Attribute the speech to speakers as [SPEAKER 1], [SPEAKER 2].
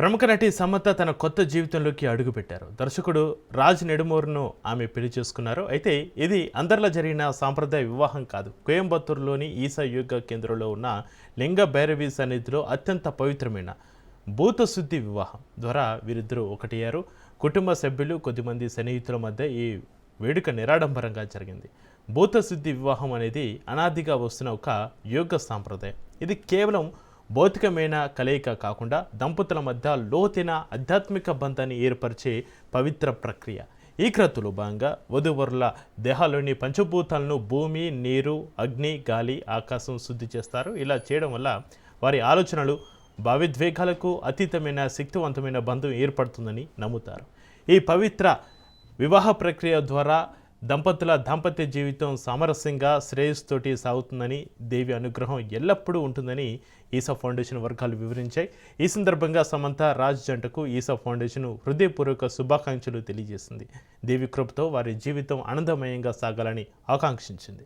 [SPEAKER 1] ప్రముఖ నటి సమంత తన కొత్త జీవితంలోకి అడుగుపెట్టారు. దర్శకుడు రాజ్ నెడుమూర్ను ఆమె పెళ్ళి చేసుకున్నారు. అయితే ఇది అందరిలో జరిగిన సాంప్రదాయ వివాహం కాదు. కోయంబత్తూరులోని ఈసా యోగా కేంద్రంలో ఉన్న లింగ భైరవి సన్నిధిలో అత్యంత పవిత్రమైన భూత శుద్ధి వివాహం ద్వారా వీరిద్దరూ ఒకటయ్యారు. కుటుంబ సభ్యులు కొద్దిమంది సన్నిహితుల మధ్య ఈ వేడుక నిరాడంబరంగా జరిగింది. భూత శుద్ధి వివాహం అనేది అనాదిగా వస్తున్న ఒక యోగ సాంప్రదాయం. ఇది కేవలం భౌతికమైన కలయిక కాకుండా దంపతుల మధ్య లోతైన ఆధ్యాత్మిక బంధాన్ని ఏర్పరిచే పవిత్ర ప్రక్రియ. ఈ క్రతులు భాగంగా వధువరుల దేహాల్లోని పంచభూతాలను భూమి నీరు అగ్ని గాలి ఆకాశం శుద్ధి చేస్తారు. ఇలా చేయడం వల్ల వారి ఆలోచనలు భావిద్వేగాలకు అతీతమైన శక్తివంతమైన బంధం ఏర్పడుతుందని నమ్ముతారు. ఈ పవిత్ర వివాహ ప్రక్రియ ద్వారా దంపతుల దాంపత్య జీవితం సామరస్యంగా శ్రేయస్సుతోటి సాగుతుందని దేవి అనుగ్రహం ఎల్లప్పుడూ ఉంటుందని ఈసా ఫౌండేషన్ వర్గాలు వివరించాయి. ఈ సందర్భంగా సమంత రాజ్ జంటకు ఈసా ఫౌండేషన్ హృదయపూర్వక శుభాకాంక్షలు తెలియజేసింది. దేవి కృపతో వారి జీవితం ఆనందమయంగా సాగాలని ఆకాంక్షించింది.